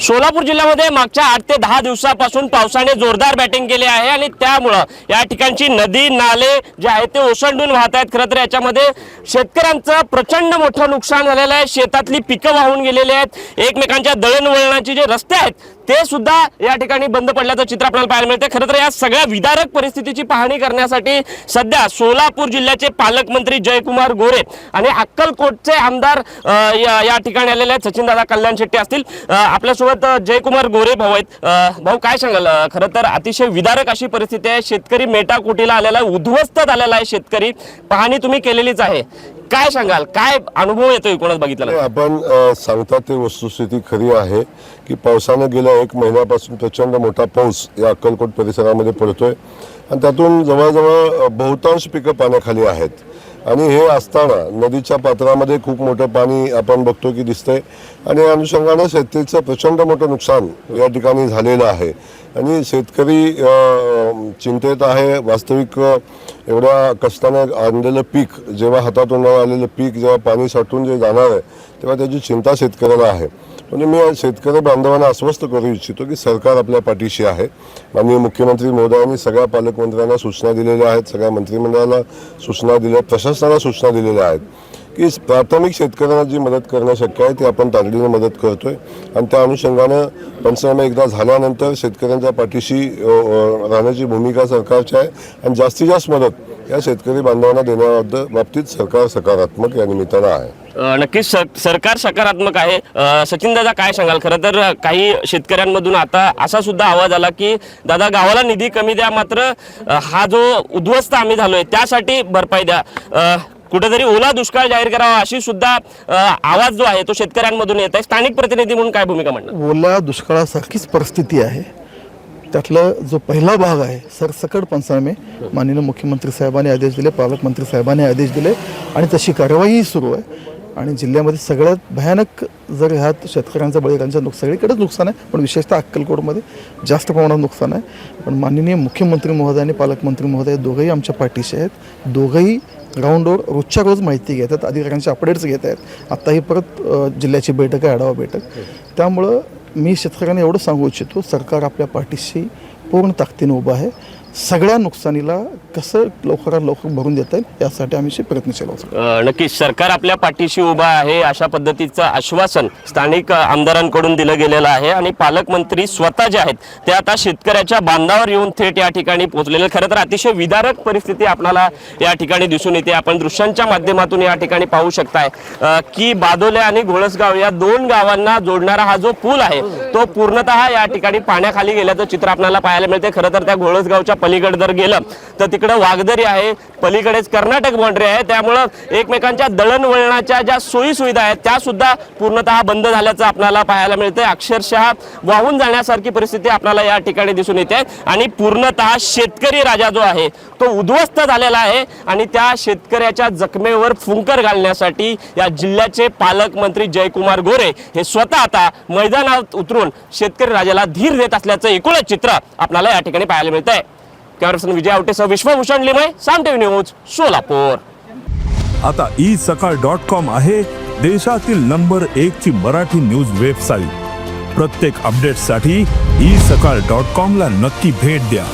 सोलापूर जिल्ह्यामध्ये मागच्या आठ ते दहा दिवसापासून पावसाने जोरदार बॅटिंग केली आहे आणि त्यामुळं या ठिकाणची नदी नाले जे आहेत ते ओसंडून वाहत आहेत. खरं तर याच्यामध्ये शेतकऱ्यांचं प्रचंड मोठं नुकसान झालेलं आहे. शेतातली पिकं वाहून गेलेली आहेत. एकमेकांच्या दळणवळणाचे जे रस्ते आहेत ते सुद्धा या ठिकाणी बंद पडल्याचं चित्र आपल्याला पाहायला मिळते खरं तर या सगळ्या विदारक परिस्थितीची पाहणी करण्यासाठी सध्या सोलापूर जिल्ह्याचे पालकमंत्री जयकुमार गोरे आणि अक्कलकोटचे आमदार या या ठिकाणी आलेले आहेत. सचिनदादा कल्याण शेट्टी असतील. आपल्यासोबत जयकुमार गोरे भाऊ आहेत. भाऊ काय सांगाल? खरं तर अतिशय विदारक अशी परिस्थिती आहे. शेतकरी मेटाकुटीला आलेला आहे उद्ध्वस्त झालेला आहे शेतकरी. पाहणी तुम्ही केलेलीच आहे. काय सांगाल? काय अनुभव येतो कोणाच बघितलं आपण सांगतात ते वस्तुस्थिती खरी आहे की पावसानं गेल्या एक महिन्यापासून प्रचंड मोठा पाऊस या अक्कलकोट परिसरामध्ये पडतोय. आणि त्यातून जवळजवळ बहुतांश पिकं पाण्याखाली आहेत. आणि हे असताना नदीच्या पात्रामध्ये खूप मोठं पाणी आपण बघतो की दिसतंय. आणि अनुषंगानं शेतीचं प्रचंड मोठं नुकसान या ठिकाणी झालेलं आहे. आणि शेतकरी चिंतेत आहे. वास्तविक एवढ्या कष्टाने आणलेलं पीक जेव्हा हातातून आलेलं पीक जेव्हा पाणी साठून जे जाणार आहे तेव्हा त्याची चिंता शेतकऱ्याला आहे. म्हणजे मी शेतकरी बांधवांना आश्वस्त करू इच्छितो की सरकार आपल्या पाठीशी आहे. माननीय मुख्यमंत्री महोदयांनी सगळ्या पालकमंत्र्यांना सूचना दिलेल्या आहेत सगळ्या मंत्रिमंडळाला सूचना दिल्या आहेत प्रशासनाला सूचना दिलेल्या आहेत की प्राथमिक शेतकऱ्यांना जी मदत करणं शक्य आहे ती आपण तातडीने मदत करतोय. आणि त्या अनुषंगानं पंचनामा एकदा झाल्यानंतर शेतकऱ्यांच्या पाठीशी राहण्याची भूमिका सरकारची आहे. आणि जास्तीत जास्त मदत या शेतकरी बांधवांना देण्याबाबत बाबतीत सरकार सकारात्मक या निमित्तानं आहे. नक्कीच सर- सरकार सकारात्मक आहे. सचिन दादा काय सांगाल? खरं तर काही शेतकऱ्यांमधून आता असा सुद्धा आवाज आला की दादा गावाला निधी कमी द्या मात्र हा जो उद्ध्वस्त आम्ही झालोय त्यासाठी भरपाई द्या. कुठेतरी ओला दुष्काळ जाहीर करावा अशी सुद्धा आवाज जो आहे तो शेतकऱ्यांमधून येत आहे. स्थानिक प्रतिनिधी म्हणून काय भूमिका म्हणणार? ओला दुष्काळासारखीच परिस्थिती आहे. त्यातला जो पहिला भाग आहे सरसकट पंचनामे माननीय मुख्यमंत्री साहेबांनी आदेश दिले पालकमंत्री साहेबांनी आदेश दिले आणि तशी कारवाईही सुरू आहे. आणि जिल्ह्यामध्ये सगळ्यात भयानक जर ह्यात शेतकऱ्यांचं बळीरांचं नुकसान सगळीकडेच नुकसान आहे पण विशेषतः अक्कलकोटमध्ये जास्त प्रमाणात नुकसान आहे. पण माननीय मुख्यमंत्री महोदय आणि पालकमंत्री महोदय दोघंही आमच्या पाठीशी आहेत. दोघंही ग्राउंडवर रोजच्या रोज माहिती घेतात अधिकाऱ्यांचे अपडेट्स घेत आहेत. आत्ताही परत जिल्ह्याची बैठक आहे आढावा बैठक. त्यामुळं मी शेतकऱ्यांना एवढं सांगू इच्छितो सरकार आपल्या पाठीशी पूर्ण ताकदीनं उभं आहे. सगळ्या नुकसानीला कसं लवकरात लवकर भरून देता येईल यासाठी आम्ही प्रयत्नशील आहोत नक्कीच सरकार आपल्या पाठीशी उभा आहे अशा पद्धतीचं आश्वासन स्थानिक आमदारांकडून दिलं गेलेलं आहे आणि पालकमंत्री स्वतः जे आहेत ते आता शेतकऱ्याच्या बांधावर येऊन थेट या ठिकाणी पोहोचलेले खरं तर अतिशय विदारक परिस्थिती आपल्याला या ठिकाणी दिसून येते. आपण दृश्यांच्या माध्यमातून या ठिकाणी पाहू शकताय. की बादोले आणि घोळसगाव या दोन गावांना जोडणारा हा जो पूल आहे तो पूर्णतः या ठिकाणी पाण्याखाली गेल्याचं चित्र आपल्याला पाहायला मिळते खरं तर त्या घोळसगावच्या पलीकडे जर गेलं तर तिकडं वाघदरी आहे. पलीकडेच कर्नाटक बाउंड्री आहे. त्यामुळं एकमेकांच्या दळणवळणाच्या ज्या सोयीसुविधा आहेत त्या सुद्धा पूर्णतः बंद झाल्याचं आपल्याला पाहायला मिळते अक्षरशः वाहून जाण्यासारखी परिस्थिती आपल्याला या ठिकाणी दिसून येते. आणि पूर्णतः शेतकरी राजा जो आहे तो उद्ध्वस्त झालेला आहे. आणि त्या शेतकऱ्याच्या जखमेवर फुंकर घालण्यासाठी या जिल्ह्याचे पालकमंत्री जयकुमार गोरे हे स्वतः आता मैदानात उतरून शेतकरी राजाला धीर देत असल्याचं एकूणच चित्र आपल्याला या ठिकाणी पाहायला मिळत आहे कॅमेरापर्सन विजय आवटेसह विश्वभूषण लिमय साम टीव्ही न्यूज सोलापूर. आता ई सकाळ डॉट कॉम आहे देशातील नंबर एक ची मराठी न्यूज वेबसाईट. प्रत्येक अपडेटसाठी ई सकाळ डॉट कॉम ला नक्की भेट द्या.